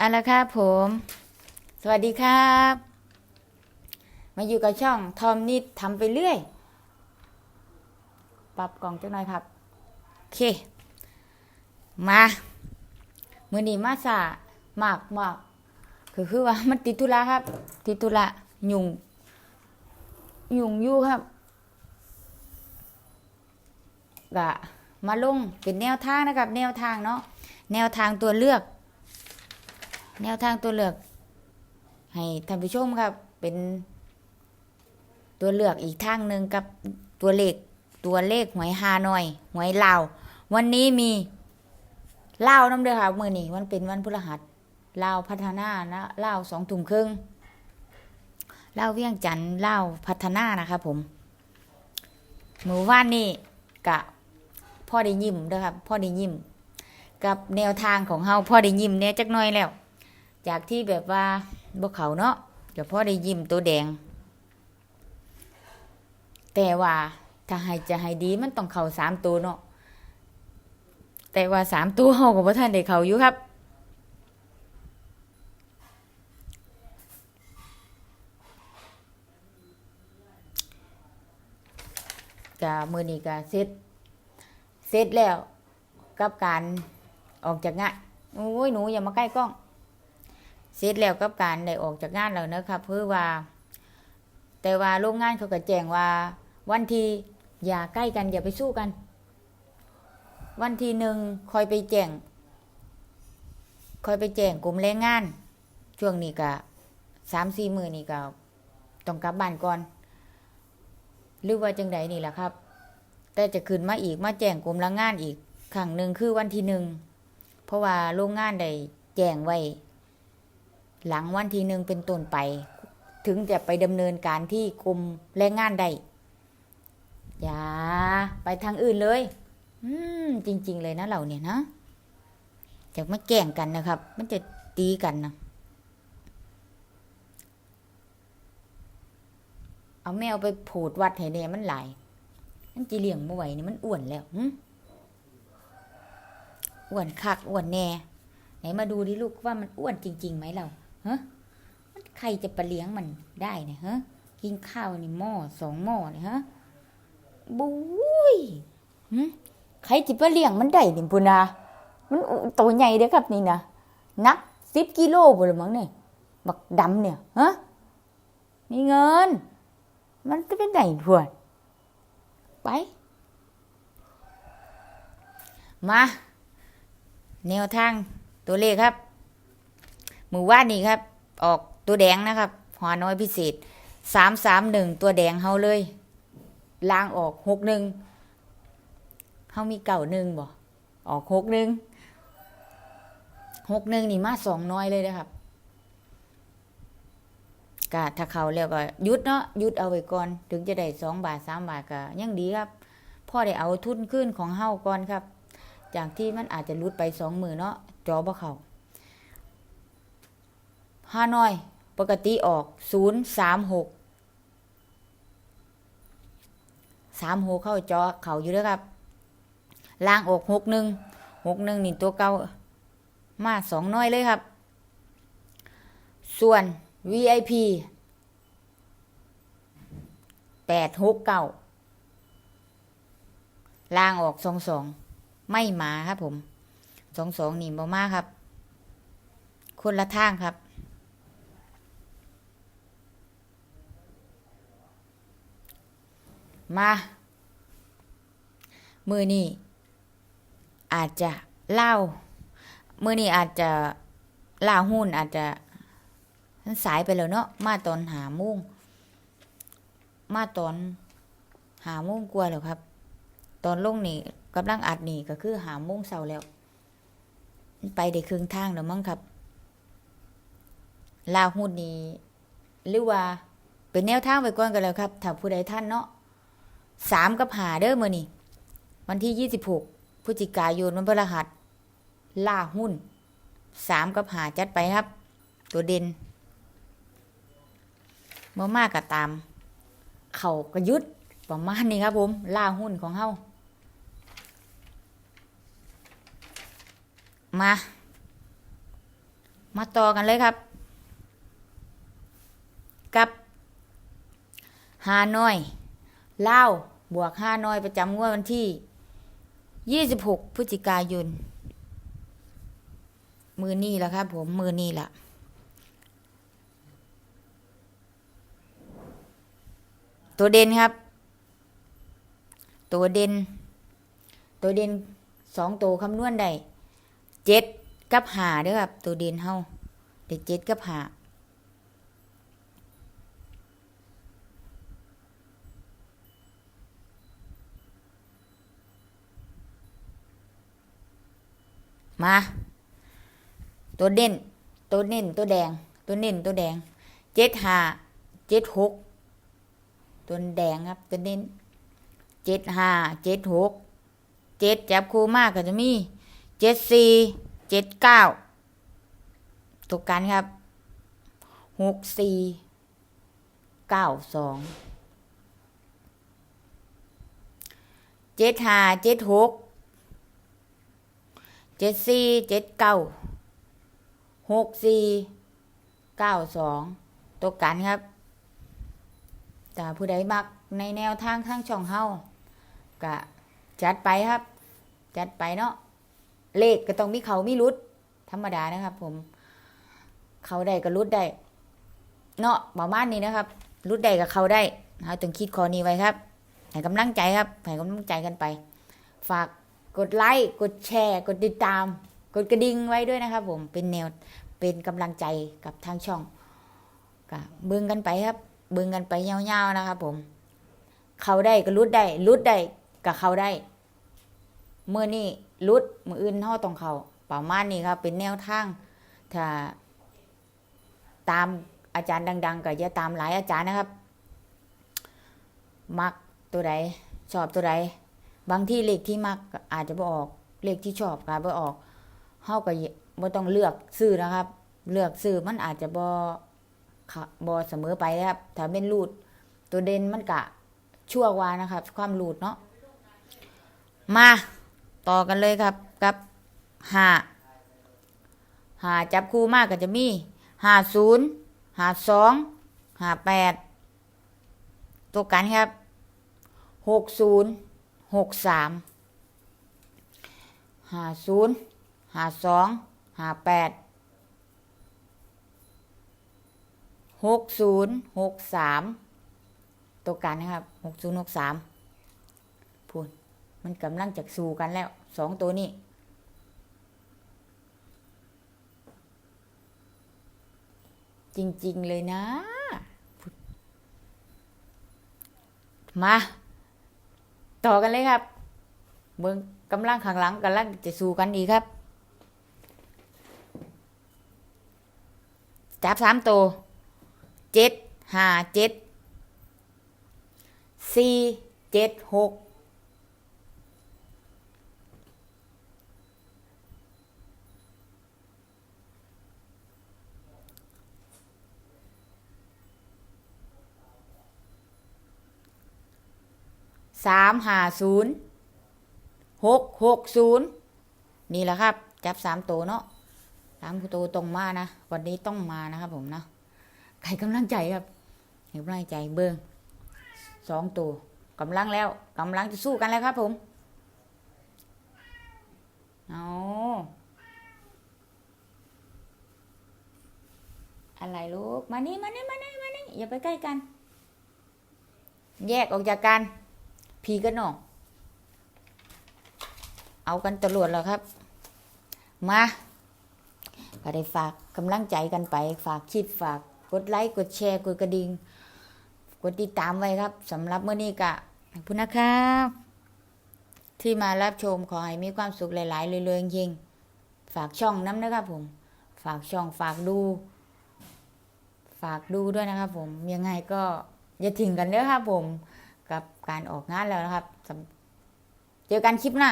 เอาละครับผม สวัสดีครับ มาอยู่กับช่องทอมนิดทำไปเรื่อย ปรับกล่องจังหน่อยครับ โอเค มามือนี้มาสามากมากคือคือว่ามันติดธุระครับ ติดธุระยุ่งยุ่งอยู่ครับกะมาลงเป็นแนวทางนะครับ แนวทางเนาะแนวทางตัวเลือก แนวทางตัวเลือก ให้ท่านผู้ชมครับ เป็นตัวเลือกอีกทางหนึ่งกับตัวเลขตัวเลขหวยฮานอยหวยลาววันนี้มีลาวน้ำเด้อค่ะมือนี้วันเป็นวันพฤหัสลาวพัฒนานะลาวสองทุ่มครึ่งลาวเวียงจันทร์ลาวพัฒนานะครับผมหมู่ว่านนี่กะพ่อได้ยิ้มเด้อครับพ่อได้ยิ้ม กับแนวทางของเฮาพ่อได้ยิ้มเนี่ยจักหน่อยแล้ว จากที่แบบว่าบ่เขาเนาะเดี๋ยวพ่อได้ยิ้มตัวแดง แต่ว่าถ้าให้จะให้ดีมันต้องเข้าสามตัวเนาะแต่ว่าสามตัวเฮาก็บ่ทันได้เข้าอยู่ครับก็มื้อนี้ก็เสร็จเสร็จแล้วกับการออกจากงานโอ้ยหนูอย่ามาใกล้กล้อง เสร็จแล้วกับการได้ออกจากงานแล้วนะครับเพื่อว่า แต่ว่าโรงงานเขาก็แจ้งว่า วันที่อย่าใกล้กันอย่าไปสู้กัน วันที่หนึ่งคอยไปแจ้งคอยไปแจ้งกลุ่มแรงงาน ช่วงนี้ก็สามสี่มือนี่ก็ต้องกลับบ้านก่อน หรือว่าจังใดนี่แหละครับ แต่จะขึ้นมาอีกมาแจ้งกลุ่มแรงงานอีกครั้งหนึ่งคือวันที่หนึ่งเพราะว่าโรงงานได้แจ้งไว้ หลังวันที่หนึ่งเป็นต้นไป ถึงจะไปดำเนินการที่กรมแรงงานได้อย่าไปทางอื่นเลย อืม จริง ๆ เลยนะเราเนี่ยนะจะไม่แกล้งกันนะครับ มันจะตีกันนะเอาแมวไปผูดวัดให้เนี่ยมันหลายมันจีเหลี้ยงไม่ไหวนี่มันอ้วนแล้วอ้วนคักอ้วนแน่ ไหนมาดูดิลูกว่ามันอ้วนจริงๆไหมเรา ฮะใครจะไปเลี้ยงมันได้เนี่ยฮะกินข้าวนี่หม้อสองหม้อเนี่ยฮะบุ้ยใครจะไปเลี้ยงมันได้เนี่ปุนามันตัวใหญ่เด้อครับนี่นะนักสิบกิโลบุหรือมั้งเนี่ยบักดำเนี่ยฮะมีเงิน มันจะเป็นไหนพวดไป มา แนวทางตัวเลขครับ หมู่ว่านนี่ครับ ออกตัวแดงนะครับหัวน้อยพิเศษสามสามหนึ่งตัวแดงเฮาเลยลางออกหกหนึ่งเฮามีเก่าหนึ่งบ่ออกหกหนึ่งหกหนึ่งนี่มาสองน้อยเลยนะครับกะถ้าเขาแล้วก็ยุดเนาะยุดเอาไว้ก่อน ถึงจะได้สองบาทสามบาทก็ยังดีครับพ่อได้เอาทุนขึ้นของเฮาก่อนครับ จากที่มันอาจจะลุดไปสองมือเนาะจอบ่เขา ฮานอย ปกติออกศูนย์สามหกสามหกเข้าจอเขาอยู่แล้วครับล่างออกหกหนึ่งหกหนึ่งนี่ตัวเก่ามาสองน้อยเลยครับ ส่วน VIP แปดหกเก้าล่างออกสองสองไม่มาครับผมสองสองนี่บ่มาครับ คนละทางครับ มามือนี่อาจจะเล่ามือนี่อาจจะล่าหุ้นอาจจะสายไปแล้วเนาะมาตอนหามุ่งมาตอนหามุ่งกลัวแล้วครับ ตอนลงนี่กำลังอัดนี่ก็คือหาโมงเสาแล้ว ไปได้ครึ่งทางแล้วมั้งครับลาหุ้นนี่หรือว่าเป็นแนวทางไปก่อนกันแล้วครับถ้าผู้ใดท่านเนาะ สามกับหาเด้อมื่อนี่วันที่ยี่สิบหกพฤศจิกายนวันพฤหัส ล่าหุ้นสามกับหาจัดไปครับ ตัวเด่นเมื่อมากก็ตาม เข่ากระยุดประมาณนี้ครับผม ล่าหุ้นของเฮามา มาต่อกันเลยครับ กับฮานอย เล่าบวกฮาน้อยประจำงวดวันที่26พฤศจิกายน มือนี่แหละครับผมมือนี่แหละตัวเด่นครับ ตัวเด่น ตัวเด่นสองตัวคำนวณได้เจ็ดกับหาเด้อครับ ตัวเด่นเฮาได้เจ็ดกับหา มา ตัวเด่น ตัวเน้นตัวแดง ตัวเน้นตัวแดง เจ็ดห้า เจ็ดหก ตัวแดงครับ ตัวเน้นเจ็ดห้า เจ็ดหก เจ็ดจับคู่มากก็จะมี เจ็ดสี่ เจ็ดเก้าตัวกันครับ หกสี่ เก้าสอง เจ็ดห้า เจ็ดหก เจ็ดสี่เจ็ดเก้าหกสี่เก้าสองตัวกันครับแต่ผู้ใดมักในแนวทางทางช่องเฮากะจัดไปครับ จัดไปเนาะเลขก็ต้องมีเขามีรุด ธรรมดานะครับ ผม เขาได้ก็รุดได้เนาะประมาณนี้นะครับ รุดได้กับเขาได้เราต้องคิดข้อนี้ไว้ครับให้กำลังใจครับให้กำลังใจกันไป ฝาก กดไลค์กดแชร์ กดติดตาม กดกระดิ่งไว้ด้วยนะครับผมเป็นแนวเป็นกำลังใจกับทางช่องก็เบิ่งกันไปครับ เบิ่งกันไปยาวๆนะครับผมเขาได้ก็รุดได้รุดได้กับเขาได้เมื่อนี้รุดมืออื่นเท่าต้องเขาประมาณนี้ครับ เป็นแนวทางถ้าตามอาจารย์ดัง ๆ ก็อย่าตามหลายอาจารย์นะครับ มักตัวใดชอบตัวใด บางที่เลขที่มักอาจจะบ่ออกเลขที่ชอบก็บ่ออกเฮาก็บ่ต้องเลือกซื้อนะครับ เลือกซื้อมันอาจจะบ่บ่เสมอไปนะครับถ้าเป็นรูดตัวเด่นมันกะชั่ววานะครับ ความรูดเนาะมาต่อกันเลยครับกับหาหาจับคู่มากก็จะมีหาศูนย์หาสองหาแปดตัวกันครับหกศูนย์ หกสามหาศูนย์หาสองหาแปดหกศูนย์หกสามตัวกันนะครับหกศูนย์หกสามพูดมันกำลังจะสู่กันแล้วสองตัวนี้จริง ๆ เลยนะ มา ต่อกันเลยครับ เบิ้งกำลังข้างหลังกำลังจะสู้กันดีครับ จับสามตัวเจ็ดห้าเจ็ดสี่เจ็ดหก สามห้าศูนย์หกหกศูนย์นี่แหละครับ จับสามตัวเนาะสามตัวตรงมานะ วันนี้ต้องมานะครับผมนะใครกำลังใจครับให้กำลังใจเบิ้งสองตัวกำลังแล้วกำลังจะสู้กันแล้วครับผมเอาอะไรลูก มานี่มานี่มานี่มานี่อย่าไปใกล้กัน แยกออกจากกัน พีกับน้อเอากันตลอดแล้วครับ มาก็ได้ฝากกำลังใจกันไป ฝากคิดฝากกดไลค์กดแชร์กดกระดิ่งกดติดตามไว้ครับสำหรับเมื่อนี้กะขอบคุนะครับ ที่มารับชมขอให้มีความสุขหลาย ๆเรื่อยๆจริงๆฝากช่องน้ำนะครับผม ฝากช่องฝากดู ฝากดูด้วยนะครับผมยังไงก็อย่าทิ้งกันเด้อครับผม การออกงานแล้วนะครับ เจอกันคลิปหน้า